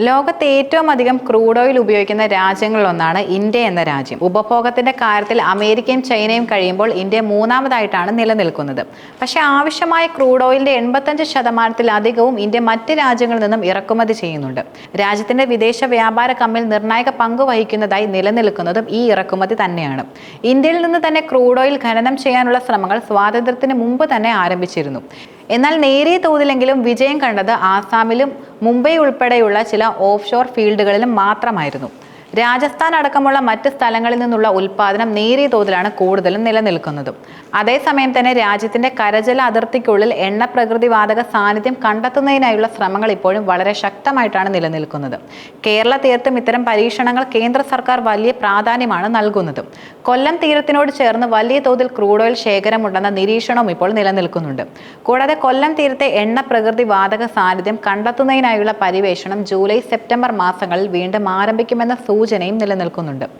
ലോകത്തെ ഏറ്റവും അധികം ക്രൂഡ് ഓയിൽ ഉപയോഗിക്കുന്ന രാജ്യങ്ങളിലൊന്നാണ് ഇന്ത്യ എന്ന രാജ്യം. ഉപഭോഗത്തിന്റെ കാര്യത്തിൽ അമേരിക്കയും ചൈനയും കഴിയുമ്പോൾ ഇന്ത്യ മൂന്നാമതായിട്ടാണ് നിലനിൽക്കുന്നത്. പക്ഷെ ആവശ്യമായ ക്രൂഡ് ഓയിലിന്റെ എൺപത്തഞ്ച് ശതമാനത്തിലധികവും ഇന്ത്യ മറ്റ് രാജ്യങ്ങളിൽ നിന്നും ഇറക്കുമതി ചെയ്യുന്നുണ്ട്. രാജ്യത്തിന്റെ വിദേശ വ്യാപാര കമ്മിൽ നിർണായക പങ്ക് വഹിക്കുന്നതായി നിലനിൽക്കുന്നതും ഈ ഇറക്കുമതി തന്നെയാണ്. ഇന്ത്യയിൽ നിന്ന് തന്നെ ക്രൂഡ് ഓയിൽ ഖനനം ചെയ്യാനുള്ള ശ്രമങ്ങൾ സ്വാതന്ത്ര്യത്തിന് മുമ്പ് തന്നെ ആരംഭിച്ചിരുന്നു. എന്നാൽ നേരിയ തോതിലെങ്കിലും വിജയം കണ്ടത് ആസാമിലും മുംബൈ ഉൾപ്പെടെയുള്ള ചില ഓഫ് ഷോർ ഫീൽഡുകളിലും മാത്രമായിരുന്നു. രാജസ്ഥാൻ അടക്കമുള്ള മറ്റ് സ്ഥലങ്ങളിൽ നിന്നുള്ള ഉൽപ്പാദനം നേരിയ തോതിലാണ് കൂടുതലും നിലനിൽക്കുന്നതും. അതേസമയം തന്നെ രാജ്യത്തിന്റെ കരജല അതിർത്തിക്കുള്ളിൽ എണ്ണ പ്രകൃതിവാതക സാന്നിധ്യം കണ്ടെത്തുന്നതിനായുള്ള ശ്രമങ്ങൾ ഇപ്പോഴും വളരെ ശക്തമായിട്ടാണ് നിലനിൽക്കുന്നത്. കേരള തീരത്തും ഇത്തരം പരീക്ഷണങ്ങൾ കേന്ദ്ര സർക്കാർ വലിയ പ്രാധാന്യമാണ് നൽകുന്നതും. കൊല്ലം തീരത്തിനോട് ചേർന്ന് വലിയ തോതിൽ ക്രൂഡ് ഓയിൽ ശേഖരമുണ്ടെന്ന നിരീക്ഷണവും ഇപ്പോൾ നിലനിൽക്കുന്നുണ്ട്. കൂടാതെ കൊല്ലം തീരത്തെ എണ്ണ പ്രകൃതി വാതക സാന്നിധ്യം കണ്ടെത്തുന്നതിനായുള്ള പരിവേഷണം ജൂലൈ സെപ്റ്റംബർ മാസങ്ങളിൽ വീണ്ടും ആരംഭിക്കുമെന്ന സൂചനയും നിലനിൽക്കുന്നുണ്ട്.